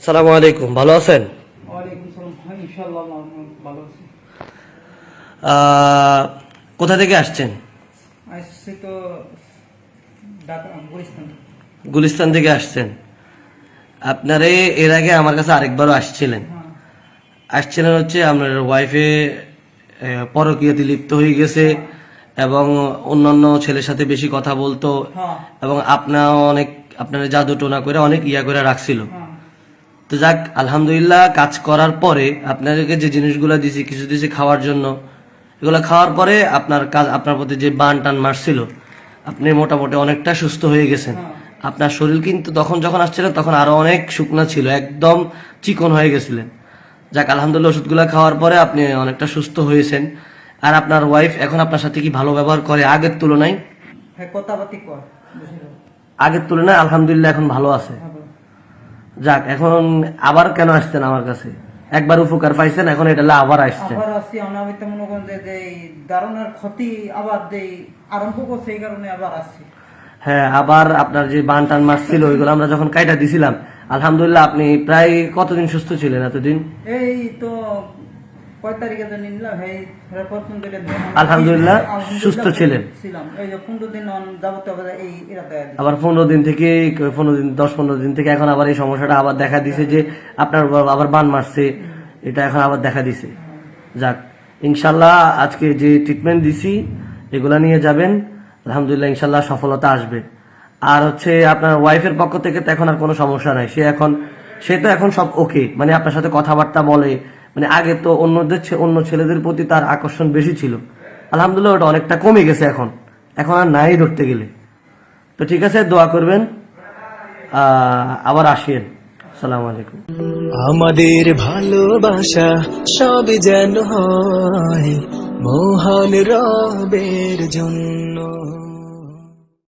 সালামু আলাইকুম ভালো আছেন? হ্যাঁ কোথা থেকে আসছেন? গুলিস্তান থেকে। আসছেন। আপনারে এর আগে আমার কাছে আরেকবারও আসছিলেন। হ্যাঁ। আসছিলেন হচ্ছে আপনার ওয়াইফে পরকীয়তে লিপ্ত হয়ে গেছে এবং অন্যান্য ছেলের সাথে বেশি কথা বলতো হ্যাঁ। এবং আপনার অনেক আপনার জাদু টোনা করে অনেক ইয়া করে রাখছিল। তো যাক আলহামদুলিল্লাহ কাজ করার পরে আপনাদেরকে যে জিনিসগুলো দিছি কিছু দিছি খাওয়ার জন্য। এগুলো খাওয়ার পরে আপনার কাজ আপনার প্রতি যে বান টান মারছিল আপনি মোটামুটি অনেকটা সুস্থ হয়ে গেছেন। আপনার শরীর কিন্তু তখন যখন আসছিলেন তখন আরও অনেক শুকনা ছিল একদম চিকন হয়ে গেছিলেন। যাক আলহামদুলিল্লাহ ওষুধগুলো খাওয়ার পরে আপনি অনেকটা সুস্থ হয়েছেন। আর আপনার ওয়াইফ এখন আপনার সাথে কি ভালো ব্যবহার করে আগের তুলনায়? হ্যাঁ আগের তুলনায় আলহামদুলিল্লাহ এখন ভালো আছে। ভালো যাক এখন আবার কেন আসছেন আমার কাছে? একবার উপকার পাইছেন এখন এটা আবার আসছে। আবার আসছি আমি তো মনে করেন যে যে দারুণের ক্ষতি আবার দেই আরম্ভ করছে এই কারণে আবার আসছি। হ্যাঁ আবার আপনার যে বান টান মাছ ছিল ওইগুলো আমরা যখন কাইটা দিছিলাম আলহামদুলিল্লাহ আপনি প্রায় কতদিন সুস্থ ছিলেন এতদিন? এই তো কয় তারিখে প্রথম দিলে আলহামদুলিল্লাহ সুস্থ ছিলেন। ছিলাম এই যে পনেরো দিন যাবত এই এরা দেয় আবার পনেরো দিন থেকে পনেরো দিন দশ পনেরো দিন থেকে এখন আবার এই সমস্যাটা আবার দেখা দিছে যে আপনার আবার বান মারছে। এটা এখন আবার দেখা দিছে। যাক ইনশাল্লাহ আজকে যে ট্রিটমেন্ট দিছি এগুলা নিয়ে যাবেন। আলহামদুলিল্লাহ ইনশাল্লাহ সফলতা আসবে। আর হচ্ছে আপনার ওয়াইফের পক্ষ থেকে তো এখন আর কোনো সমস্যা নাই। সে এখন সে তো এখন সব ওকে মানে আপনার সাথে কথাবার্তা বলে মানে আগে তো অন্যদের অন্য ছেলেদের প্রতি তার আকর্ষণ বেশি ছিল। আলহামদুলিল্লাহ ওটা অনেকটা কমে গেছে এখন। এখন আর নাই ধরতে গেলে। তো ঠিক আছে, দোয়া করবেন। আবার আসিয়েন আসসালামু আলাইকুম। আমাদের ভালোবাসা সব যেন হয়, মোহন রবের জন্য।